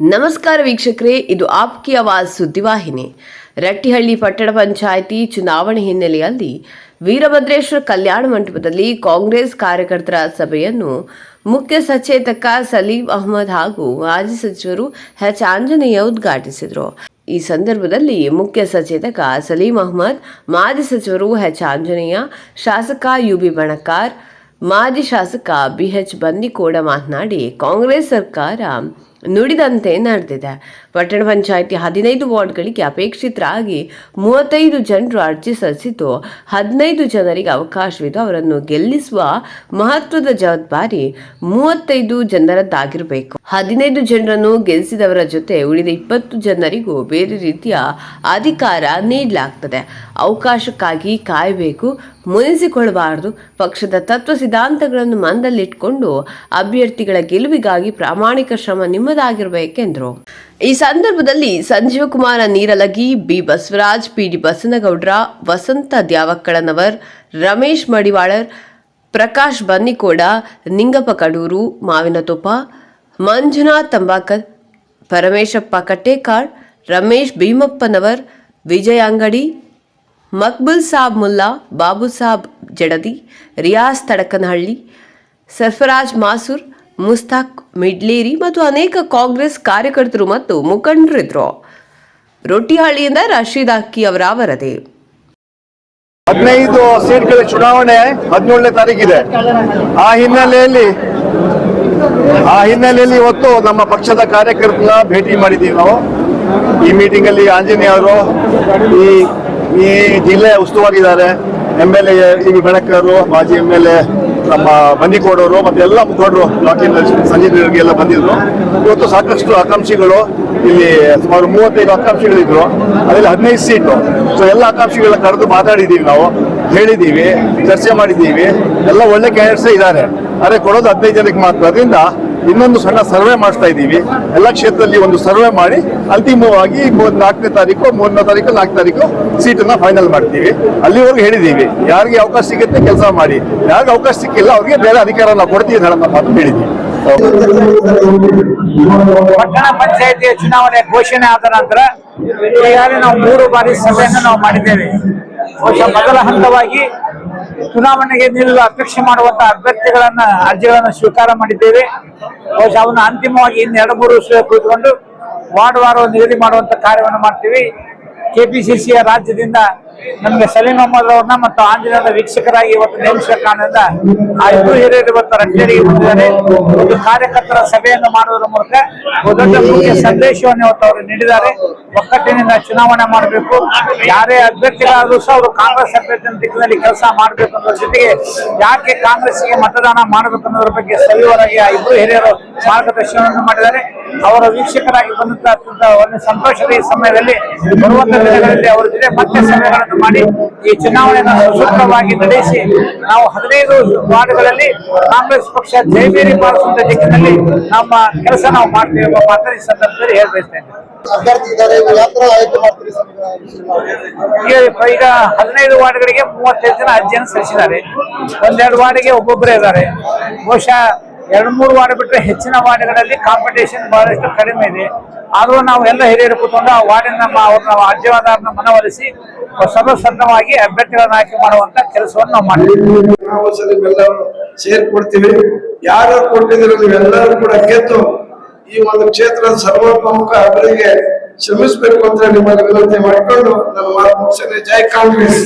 ನಮಸ್ಕಾರ ವೀಕ್ಷಕರೇ, ಇದು ಆಪ್ಕಿ ಅವಾಜ್ ಸುದ್ದಿವಾಹಿನಿ ರಟ್ಟಿಹಳ್ಳಿ ಪಟ್ಟಣ ಪಂಚಾಯಿತಿ ಚುನಾವಣೆ ಹಿನ್ನೆಲೆಯಲ್ಲಿ ವೀರಭದ್ರೇಶ್ವರ ಕಲ್ಯಾಣ ಮಂಟಪದಲ್ಲಿ ಕಾಂಗ್ರೆಸ್ ಕಾರ್ಯಕರ್ತರ ಸಭೆಯನ್ನು ಮುಖ್ಯ ಸಚೇತಕ ಸಲೀಂ ಅಹಮದ್ ಹಾಗೂ ಮಾಜಿ ಸಚಿವರು ಎಚ್. ಆಂಜನೇಯ ಉದ್ಘಾಟಿಸಿದರು. ಈ ಸಂದರ್ಭದಲ್ಲಿ ಮುಖ್ಯ ಸಚೇತಕ ಸಲೀಂ ಅಹಮದ್, ಮಾಜಿ ಸಚಿವರು ಎಚ್. ಆಂಜನೇಯ, ಶಾಸಕ ಯುಬಿ ಬಣಕಾರ್ ಮಾಜಿ ಶಾಸಕ ಬಿಎಚ್ ಬಂದಿಕೋಡ ಮಾತನಾಡಿ, ಕಾಂಗ್ರೆಸ್ ಸರ್ಕಾರ ನುಡಿದಂತೆ ನಡೆದಿದೆ. ಪಟ್ಟಣ ಪಂಚಾಯಿತಿ ಹದಿನೈದು ವಾರ್ಡ್ಗಳಿಗೆ ಅಪೇಕ್ಷಿತರಾಗಿ ಮೂವತ್ತೈದು ಜನರು ಅರ್ಜಿ ಸಲ್ಲಿಸಿದ್ದು, ಹದಿನೈದು ಜನರಿಗೆ ಅವಕಾಶವಿದ್ದು ಅವರನ್ನು ಗೆಲ್ಲಿಸುವ ಮಹತ್ವದ ಜವಾಬ್ದಾರಿ ಮೂವತ್ತೈದು ಜನರದ್ದಾಗಿರಬೇಕು. ಹದಿನೈದು ಜನರನ್ನು ಗೆಲ್ಲಿಸಿದವರ ಜೊತೆ ಉಳಿದ ಇಪ್ಪತ್ತು ಜನರಿಗೂ ಬೇರೆ ರೀತಿಯ ಅಧಿಕಾರ ನೀಡಲಾಗ್ತದೆ. ಅವಕಾಶಕ್ಕಾಗಿ ಕಾಯಬೇಕು, ಮುನಿಸಿಕೊಳ್ಳಬಾರದು. ಪಕ್ಷದ ತತ್ವ ಸಿದ್ಧಾಂತಗಳನ್ನು ಮನದಲ್ಲಿಟ್ಟುಕೊಂಡು ಅಭ್ಯರ್ಥಿಗಳ ಗೆಲುವಿಗಾಗಿ ಪ್ರಾಮಾಣಿಕ ಶ್ರಮ ನಿಮ್ಮದಾಗಿರಬೇಕೆಂದರು. ಈ ಸಂದರ್ಭದಲ್ಲಿ Sanjeevakumara Neeralagi, B. Basavaraj, P. D. Basanagoudra, Vasanta Dyavakkalanavar, Ramesh Madivalar, Prakash Bannikoda, Ningappa Kaduru Mavinathoppa Manjunath Tambakar, Parameshappa Kattekal, Ramesh Bhimappanavar, Vijaya Angadi, Maqbul Sab Mulla, Babu Sab ಜಡದಿ, Riyaz Tadakanahalli, Sarfaraz ಮಾಸೂರ್, Mushtaq ಮಿಡ್ಲೇರಿ ಮತ್ತು ಅನೇಕ ಕಾಂಗ್ರೆಸ್ ಕಾರ್ಯಕರ್ತರು ಮತ್ತು ಮುಖಂಡರಿದ್ರು. ರೊಟ್ಟಿಹಳ್ಳಿಯಿಂದ ರಶೀದ್ ಅಕ್ಕಿ ಅವರ ವರದಿ. ಹದಿನೈದು ಸೀಟ್ಗಳ ಚುನಾವಣೆ ಹದಿನೇಳನೇ ತಾರೀಕಿದೆ. ಆ ಹಿನ್ನೆಲೆಯಲ್ಲಿ ಆ ಹಿನ್ನೆಲೆಯಲ್ಲಿ ಇವತ್ತು ನಮ್ಮ ಪಕ್ಷದ ಕಾರ್ಯಕರ್ತನ ಭೇಟಿ ಮಾಡಿದ್ದೀವಿ ನಾವು. ಈ ಮೀಟಿಂಗ್ ಅಲ್ಲಿ ಆಂಜನೇಯ ಅವರು, ಈ ಈ ಜಿಲ್ಲೆ ಉಸ್ತುವಾಗಿದ್ದಾರೆ M L A T V Belakaru, ಮಾಜಿ ಎಂ ಎಲ್ ಎ ನಮ್ಮ ಬಂದಿಕೋಡವರು ಮತ್ತೆ ಎಲ್ಲ ಮುಖಂಡರು ಬ್ಲಾಕಿನ ಸಂಜಯ್ ಎಲ್ಲ ಬಂದಿದ್ರು. ಇವತ್ತು ಸಾಕಷ್ಟು ಆಕಾಂಕ್ಷಿಗಳು ಇಲ್ಲಿ ಸುಮಾರು ಮೂವತ್ತೈದು ಆಕಾಂಕ್ಷಿಗಳಿದ್ರು. ಅದರಲ್ಲಿ ಹದಿನೈದು ಸೀಟು. ಸೊ ಎಲ್ಲ ಆಕಾಂಕ್ಷಿಗಳನ್ನ ಕರೆದು ಮಾತಾಡಿದ್ದೀವಿ ನಾವು. ಹೇಳಿದ್ದೀವಿ, ಚರ್ಚೆ ಮಾಡಿದ್ದೀವಿ. ಎಲ್ಲ ಒಳ್ಳೆ ಕ್ಯಾಂಡಿಡೇಟ್ಸೇ ಇದ್ದಾರೆ. ಆದರೆ ಕೊಡೋದು ಹದಿನೈದು ಜನಕ್ಕೆ ಮಾತ್ರ. ಅದರಿಂದ ಇನ್ನೊಂದು ಸಣ್ಣ ಸರ್ವೆ ಮಾಡಿಸ್ತಾ ಇದ್ದೀವಿ. ಎಲ್ಲ ಕ್ಷೇತ್ರದಲ್ಲಿ ಒಂದು ಸರ್ವೆ ಮಾಡಿ ಅಂತಿಮವಾಗಿ ನಾಲ್ಕನೇ ತಾರೀಕು ಮೂರನೇ ತಾರೀಕು ನಾಲ್ಕು ತಾರೀಕು ಸೀಟನ್ನು ಫೈನಲ್ ಮಾಡ್ತೀವಿ. ಅಲ್ಲಿವರೆಗೂ ಹೇಳಿದ್ದೀವಿ, ಯಾರಿಗೆ ಅವಕಾಶ ಸಿಗುತ್ತೆ ಕೆಲಸ ಮಾಡಿ. ಯಾರಿಗೆ ಅವಕಾಶ ಸಿಕ್ಕಿಲ್ಲ, ಅವರಿಗೆ ಬೇರೆ ಅಧಿಕಾರ ನಾವು ಕೊಡ್ತೀವಿ ಅಂತ ಹೇಳೋ ಮಾತು ಹೇಳಿದ್ದೀವಿ. ಪಟ್ಟಣ ಪಂಚಾಯತಿಯ ಚುನಾವಣೆ ಘೋಷಣೆ ಆದ ನಂತರ ಈಗಾಗಲೇ ನಾವು ಮೂರು ಬಾರಿ ಸಭೆಯನ್ನು ನಾವು ಮಾಡಿದ್ದೇವೆ. ಬಹುಶಃ ಮೊದಲ ಹಂತವಾಗಿ ಚುನಾವಣೆಗೆ ನಿಲ್ಲಲು ಅಪೇಕ್ಷೆ ಮಾಡುವಂತಹ ಅಭ್ಯರ್ಥಿಗಳನ್ನ, ಅರ್ಜಿಗಳನ್ನು ಸ್ವೀಕಾರ ಮಾಡಿದ್ದೇವೆ ಬಹುಶಃ ಅವನ್ನ ಅಂತಿಮವಾಗಿ ಇನ್ನು ಎರಡು ಮೂರು ವರ್ಷ ಕುಳಿತುಕೊಂಡು ವಾರ್ಡ್ ವಾರ ನಿಗದಿ ಮಾಡುವಂತ ಕಾರ್ಯವನ್ನು ಮಾಡ್ತೀವಿ. ಕೆಪಿಸಿಸಿಯ ರಾಜ್ಯದಿಂದ ನಮಗೆ ಸಲೀಂ ಅಹಮದ್ ಅವ್ರನ್ನ ಮತ್ತು ಆಂಜನೇಯದ ವೀಕ್ಷಕರಾಗಿ ಇವತ್ತು ನೇಮಿಸಿದ ಕಾರಣದಿಂದ ಆ ಇಬ್ಬರು ಹಿರಿಯರು ಇವತ್ತು ರಟ್ಟೇರಿಗೆ ಬಂದಿದ್ದಾರೆ. ಒಂದು ಕಾರ್ಯಕರ್ತರ ಸಭೆಯನ್ನು ಮಾಡುವುದರ ಮೂಲಕ ದೊಡ್ಡ ಮುಖ್ಯ ಸಂದೇಶವನ್ನು ಇವತ್ತು ಅವರು ನೀಡಿದ್ದಾರೆ. ಒಕ್ಕಟ್ಟಿನಿಂದ ಚುನಾವಣೆ ಮಾಡಬೇಕು. ಯಾರೇ ಅಭ್ಯರ್ಥಿಗಳಾದ್ರೂ ಸಹ ಅವರು ಕಾಂಗ್ರೆಸ್ ಅಭ್ಯರ್ಥಿ ದಿಕ್ಕಿನಲ್ಲಿ ಕೆಲಸ ಮಾಡಬೇಕು ಅನ್ನೋದ್ರ ಜೊತೆಗೆ ಯಾಕೆ ಕಾಂಗ್ರೆಸ್ಗೆ ಮತದಾನ ಮಾಡಬೇಕು ಅನ್ನೋದ್ರ ಬಗ್ಗೆ ಸಲುವರಾಗಿ ಆ ಇಬ್ಬರು ಹಿರಿಯರು ಮಾರ್ಗದರ್ಶನವನ್ನು ಮಾಡಿದ್ದಾರೆ. ಅವರ ವೀಕ್ಷಕರಾಗಿ ಬಂದಂತಹ ಒಂದು ಸಂತೋಷದ ಈ ಸಮಯದಲ್ಲಿ ಬರುವಂತ ದಿನಗಳಲ್ಲಿ ಅವರ ಜೊತೆ ಮತ್ತೆ ಸಭೆಗಳನ್ನು ಮಾಡಿ ಈ ಚುನಾವಣೆಯನ್ನು ಸುಸೂತ್ರವಾಗಿ ನಡೆಸಿ ನಾವು ಹದಿನೈದು ವಾರ್ಡ್ಗಳಲ್ಲಿ ಕಾಂಗ್ರೆಸ್ ಪಕ್ಷ ಜೈಬೇರಿ ಬಾರಿಸುವಂತ ದಿಕ್ಕಿನಲ್ಲಿ ನಮ್ಮ ಕೆಲಸ ನಾವು ಮಾಡ್ತೇವೆ ಎಂಬ ಮಾತ್ರ ಈ ಸಂದರ್ಭದಲ್ಲಿ ಹೇಳ್ಬಯಸ್ತೇನೆ ಈಗ ಹದಿನೈದು ವಾರ್ಡ್ಗಳಿಗೆ ಮೂವತ್ತೈದು ಜನ ಅರ್ಜಿಯನ್ನು ಸಲ್ಲಿಸಿದ್ದಾರೆ. ಒಂದೆರಡು ವಾರ್ಡ್ಗೆ ಒಬ್ಬೊಬ್ಬರೇ ಇದ್ದಾರೆ. ಬಹುಶಃ ಎರಡು ಮೂರು ವಾರ್ಡ್ ಬಿಟ್ಟರೆ ಹೆಚ್ಚಿನ ವಾರ್ಡ್ಗಳಲ್ಲಿ ಕಾಂಪಿಟೇಷನ್ ಬಹಳಷ್ಟು ಕಡಿಮೆ ಇದೆ. ಆದರೂ ನಾವು ಎಲ್ಲ ಹಿರಿಯರು ಕೂತ್ಕೊಂಡು ಆ ವಾರ್ಡಿನ ಅವ್ರನ್ನ ಅಜ್ಜವಾದಾರನ್ನ ಮನವೊಲಿಸಿ ಸರ್ವಸನ್ನವಾಗಿ ಅಭ್ಯರ್ಥಿಗಳನ್ನ ಆಯ್ಕೆ ಮಾಡುವಂತ ಕೆಲಸವನ್ನು ನಾವು ಮಾಡಿದ್ದೀವಿ ನಾವು ಸಲ ಎಲ್ಲರೂ ಸೇರ್ಕೊಡ್ತೀವಿ ಯಾರು ಕೊಟ್ಟಿದ್ರು ನೀವೆಲ್ಲರೂ ಕೂಡ ಗೆದ್ದು ಈ ಒಂದು ಕ್ಷೇತ್ರದ ಸರ್ವಪ್ರಮುಖ ಅಭಿವೃದ್ಧಿಗೆ ಶ್ರಮಿಸಬೇಕು ಅಂತ ನಿಮ್ಮಲ್ಲಿ ವಿನಂತಿ ಮಾಡಿಕೊಂಡು ನಮ್ಮ ಮಾತು ಜೈ ಕಾಂಗ್ರೆಸ್.